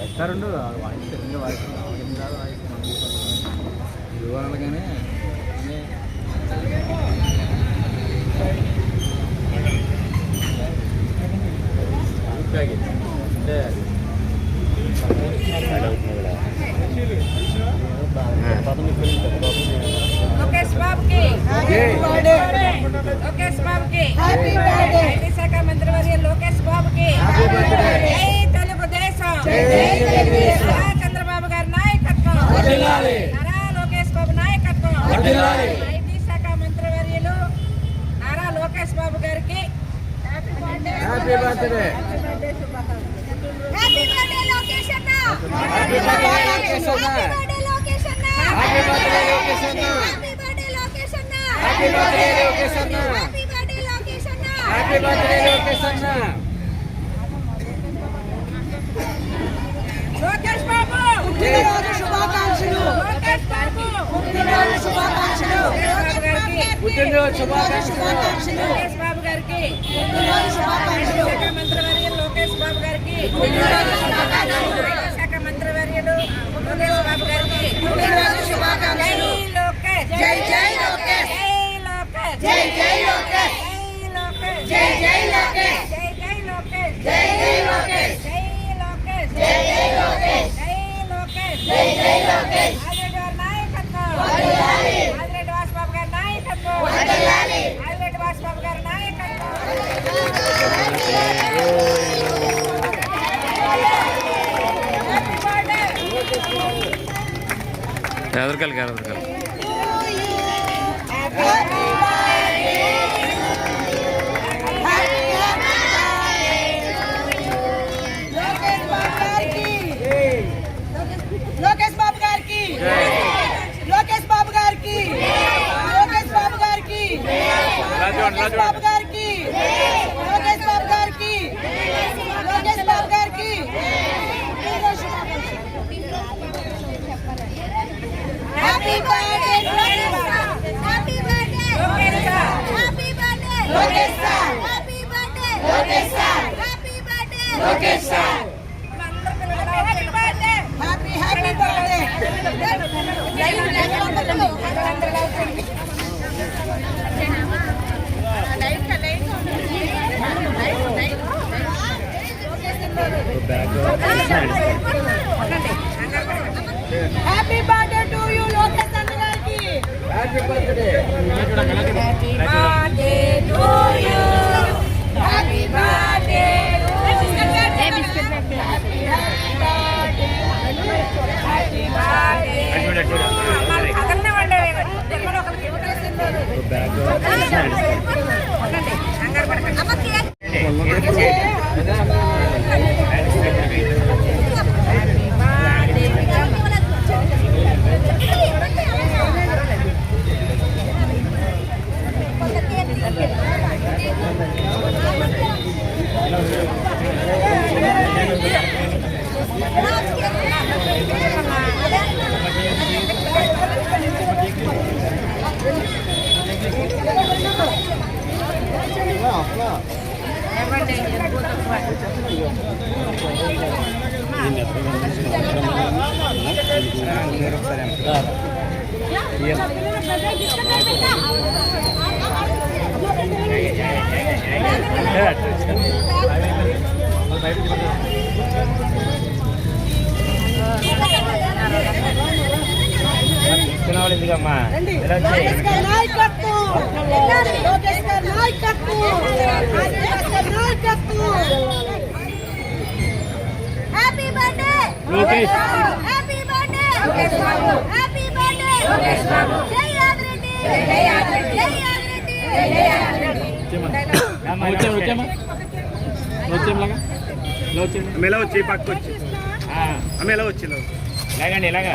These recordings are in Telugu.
వస్తారండు వాయిస్ రెండు వాయిస్ ఎనిమిది రాదు అంటే లోకేష్ బాబుకి. లోకేష్ బాబుకి. ఐటీ శాఖ మంత్రివర్య లోకేష్ బాబుకి. జై తెలుగుదేశం. చంద్రబాబు గారి నాయకత్వం. నారా లోకేష్ బాబు నాయకత్వం. ఐటీ శాఖ మంత్రివర్యులు నారా లోకేష్ బాబు గారికి happy birthday happy birthday happy birthday Lokesh అన్న హ్యాపీ బర్త్డే లోకేష్ అన్న. హ్యాపీ బర్త్డే లోకేష్ అన్న హ్యాపీ బర్త్డే లోకేష్ అన్న హ్యాపీ బర్త్డే లోకేష్ అన్న హ్యాపీ బర్త్డే లోకేష్ అన్న హ్యాపీ బర్త్డే లోకేష్ అన్న హ్యాపీ బర్త్డే లోకేష్ అన్న లోకేష్ బాబు శుభాకాంక్షలు లోకేష్ బాబు శుభాకాంక్షలు లోకేష్ బాబు గారికి పుట్టినరోజు శుభాకాంక్షలు లోకేష్ బాబు గారికి శుభాకాంక్షలు శాఖ మంత్రివర్యులు లోకేష్ బాబు గారికి శాఖ మంత్రివర్యులు లోకేష్ బాబు గారికి జై లోకేష్ జై జై లోకేష్. జై లోకేష్ జై జై లోకేష్. జై లోకేష్ జై జై లోకేష్. జై జై లోకేష్ జై జై లోకేష్. జై లోకేష్ జై జై లోకేష్. జై లోకేష్ జై జై లోకేష్. ఆదిరెడ్డి వారి నాయకత్వం వర్ధిల్లాలి. ఆదిరెడ్డి వాసుబాబు గారి నాయకత్వం వర్ధిల్లాలి. ఆదిరెడ్డి వాసుబాబు గారి నాయకత్వం హ్యాపీ బర్త్డే ఎదరికాలి ఎదరికాలి లోకేష్ బాబు గారికి లోకేష్ బాబు గారికి లోకేష్ బాబు గారికి లోకేష్ బాబు గారికి లోకేష్ బాబు గారికి లోకేష్ బాబు గారికి happy birthday happy birthday Lokesh sir. Happy birthday Lokesh sir happy birthday Lokesh sir happy birthday Lokesh sir అందరూ పిల్లలు happy birthday happy happy birthday happy birthday to you Lokesh అన్న గారికి happy birthday なるんです తీసుకున్నావాలి ఎందుకమ్మా ఇలా వచ్చేయ్. లోకేష్ గారి నాయకత్వం లోకేష్ గారి నాయకత్వం Lokesh. Happy birthday Lokesh Babu. Happy birthday Lokesh Babu. జై యాదిరెడ్డి జై యాదిరెడ్డి. జై యాదిరెడ్డి జై యాదిరెడ్డి. వచ్చాము, వచ్చామా? వచ్చాము. ఆమె ఎలా వచ్చి పక్కకు వచ్చి ఆ, ఆమె ఎలా వచ్చి. ఇలాగండి ఇలాగా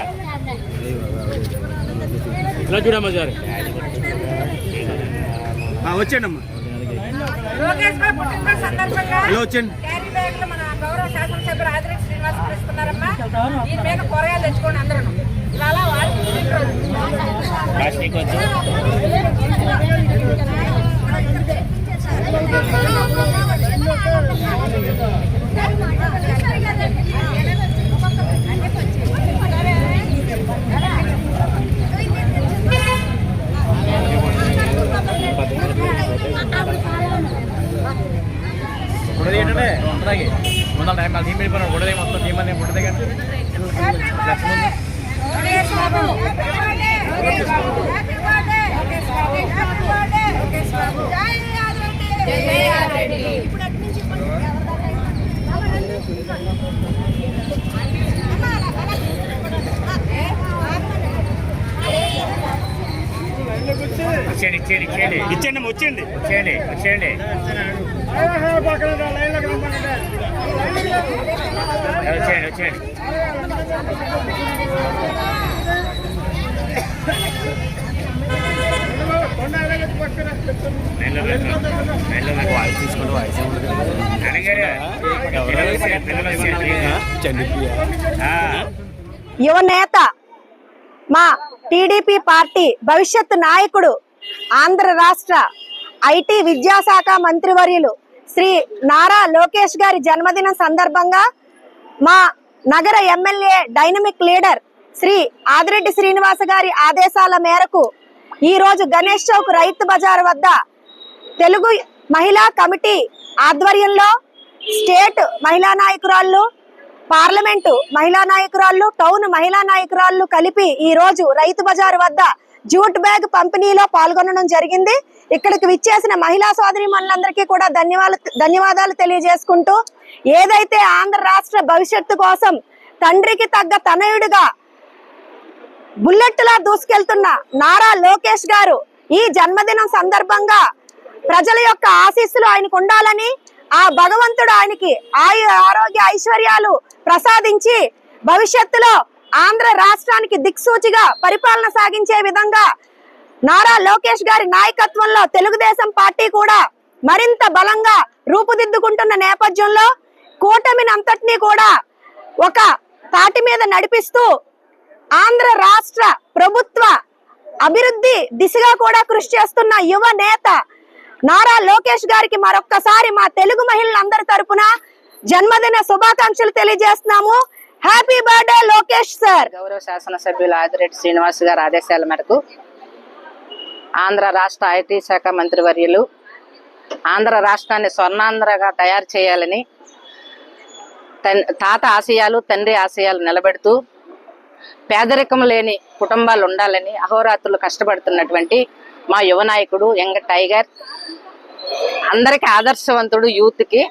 ఇలా చూడమ్మా సార్ వచ్చేయండి అమ్మా లోకేష్ బాబు పుట్టినరోజు సందర్భంగా ఇలా వచ్చేయండి క్యారీ బ్యాగ్లో మన గౌరవ శాసనసభ్యులు ఆదిరెడ్డి శ్రీనివాస్ శ్రీనివాస్ ఇస్తున్నారమ్మా దీని మీద కూరగాయలు తెచ్చుకోండి అందరూ. ప్లాస్టిక్ వద్దు. బుడది ఏంటంటే ముందర టైం కాదు. టీం వెళ్ళిపోయినాడు బుడదే జై యాదరెడ్డి ఇచ్చేయండి ఇచ్చేయండి ఇచ్చేయండి ఇచ్చేయండి అమ్మ వచ్చేయండి. వచ్చేయండి వచ్చేయండి. వచ్చేయండి నెలలో నెలలో యువ నేత మా టీడీపీ పార్టీ భవిష్యత్ నాయకుడు ఆంధ్ర రాష్ట్ర ఐటీ విద్యాశాఖ మంత్రివర్యులు శ్రీ నారా లోకేష్ గారి జన్మదినం సందర్భంగా మా నగర MLA dynamic leader Shri Adireddy Srinivasa గారి ఆదేశాల మేరకు ఈరోజు గణేష్ చౌక్ రైతు బజార్ వద్ద తెలుగు మహిళా కమిటీ ఆధ్వర్యంలో స్టేట్ మహిళా నాయకురాళ్ళు పార్లమెంటు మహిళా నాయకురాళ్ళు టౌన్ మహిళా నాయకురాళ్ళు కలిపి ఈరోజు రైతు బజార్ వద్ద జూట్ బ్యాగ్ పంపిణీలో పాల్గొనడం జరిగింది. ఇక్కడికి విచ్చేసిన మహిళా సోదరి మనులందరికీ కూడా ధన్యవాదాలు ధన్యవాదాలు తెలియజేసుకుంటూ ఏదైతే ఆంధ్ర రాష్ట్ర భవిష్యత్తు కోసం తండ్రికి తగ్గ తనయుడిగా బుల్లెట్లా దూసుకెళ్తున్న నారా లోకేష్ గారు ఈ జన్మదినం సందర్భంగా ప్రజల యొక్క ఆశీస్సులు ఆయనకు ఉండాలని ఆ భగవంతుడు ఆయనకి ఆయు ఆరోగ్య ఐశ్వర్యాలు ప్రసాదించి భవిష్యత్తులో ఆంధ్ర రాష్ట్రానికి దిక్సూచిగా పరిపాలన సాగించే విధంగా నారా లోకేష్ గారి నాయకత్వంలో తెలుగుదేశం పార్టీ కూడా మరింత బలంగా రూపుదిద్దుకుంటున్న నేపథ్యంలో కూటమిని అంతటినీ కూడా ఒక తాటి మీద నడిపిస్తూ ఆంధ్ర రాష్ట్ర ప్రభుత్వ అభివృద్ధి దిశగా కూడా కృషి చేస్తున్న యువ నేత నారా లోకేష్ గారికి మరొక్కసారి మా తెలుగు మహిళలందరి తరపున జన్మదిన శుభాకాంక్షలు తెలియజేస్తున్నాము. హ్యాపీ బర్త్డే లోకేష్ సార్ గౌరవ శాసనసభ్యులు ఆదిరెడ్డి శ్రీనివాస్ గారి ఆదేశాల మేరకు ఆంధ్ర రాష్ట్ర ఐటీ శాఖ మంత్రివర్యులు ఆంధ్ర రాష్ట్రాన్ని స్వర్ణాంధ్రగా తయారు చేయాలని తన్- తాత ఆశయాలు తండ్రి ఆశయాలు నిలబెడుతూ పేదరికం లేని కుటుంబాలు ఉండాలని అహోరాత్రులు కష్టపడుతున్నటువంటి మా యువ నాయకుడు యంగ్ టైగర్. అందరికీ ఆదర్శవంతుడు యూత్కి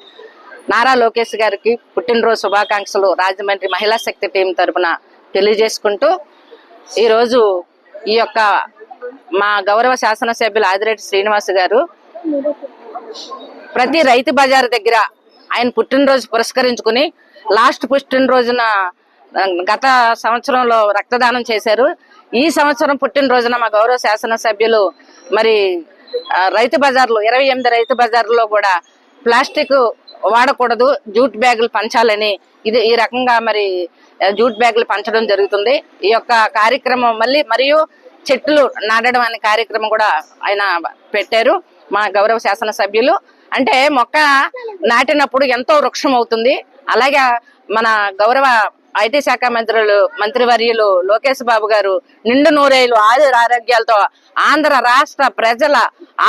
నారా లోకేష్ గారికి పుట్టినరోజు శుభాకాంక్షలు. రాజమండ్రి మహిళా శక్తి టీం తరపున తెలియజేసుకుంటూ ఈరోజు ఈ యొక్క మా గౌరవ శాసనసభ్యులు ఆదిరెడ్డి శ్రీనివాస్ గారు ప్రతి రైతు బజార్ దగ్గర ఆయన పుట్టినరోజు పురస్కరించుకుని లాస్ట్ పుట్టినరోజున గత సంవత్సరంలో రక్తదానం చేశారు. ఈ సంవత్సరం పుట్టినరోజున మా గౌరవ శాసనసభ్యులు మరి రైతు బజార్లు ఇరవై ఎనిమిది రైతు బజార్లో కూడా ప్లాస్టిక్ వాడకూడదు. జూట్ బ్యాగులు పంచాలని ఇది ఈ రకంగా మరి జూట్ బ్యాగులు పంచడం జరుగుతుంది. ఈ యొక్క కార్యక్రమం మళ్ళీ మరియు చెట్లు నాటడం అనే కార్యక్రమం కూడా ఆయన పెట్టారు మా గౌరవ శాసనసభ్యులు. అంటే మొక్క నాటినప్పుడు ఎంతో వృక్షం అవుతుంది. అలాగే మన గౌరవ ఐటీ శాఖ మంత్రులు మంత్రివర్యులు లోకేష్ బాబు గారు నిండు నూరేళ్ళు ఆయుర ఆరోగ్యాలతో ఆంధ్ర రాష్ట్ర ప్రజల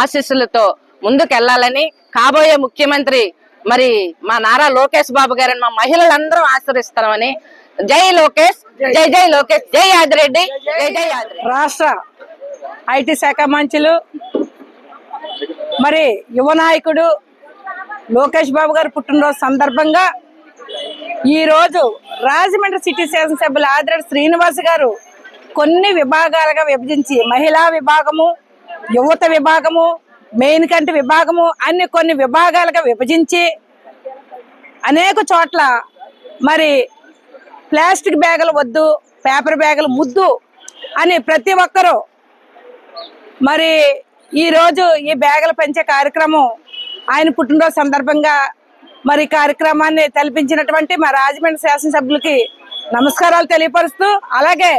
ఆశీస్సులతో ముందుకెళ్ళాలని కాబోయే ముఖ్యమంత్రి మరి మా నారా లోకేష్ బాబు గారిని మా మహిళలందరం ఆశీర్రిస్తామని జై లోకేష్ జై. జై లోకేష్ జై యాదిరెడ్డి జై జై. రాష్ట్ర ఐటీ శాఖ మంత్రులు మరి యువ నాయకుడు లోకేష్ బాబు గారు పుట్టినరోజు సందర్భంగా ఈరోజు రాజమండ్రి సిటీ శాసనసభ్యులు ఆదిరెడ్డి శ్రీనివాస్ గారు కొన్ని విభాగాలుగా విభజించి మహిళా విభాగము యువత విభాగము మెయిన్ కంటి విభాగము అన్ని కొన్ని విభాగాలుగా విభజించి అనేక చోట్ల మరి ప్లాస్టిక్ బ్యాగులు వద్దు పేపర్ బ్యాగులు ముద్దు అని ప్రతి ఒక్కరూ మరి ఈ రోజు ఈ బ్యాగులు పెంచే కార్యక్రమం ఆయన పుట్టినరోజు సందర్భంగా మరి కార్యక్రమాన్ని తలపించినటువంటి మా రాజమండ్రి శాసనసభ్యులకి నమస్కారాలు తెలియపరుస్తూ అలాగే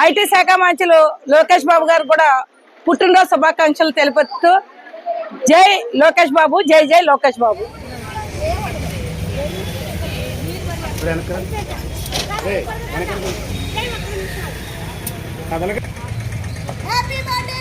ఐటీ శాఖ మంత్రులు లోకేష్ బాబు గారు కూడా పుట్టినరోజు శుభాకాంక్షలు తెలిపరుస్తూ జై లోకేష్ బాబు జై జై లోకేష్ బాబు ఇప్పుడు వెనక ఏయ్, వెనక కదలక హ్యాపీ బర్త్డే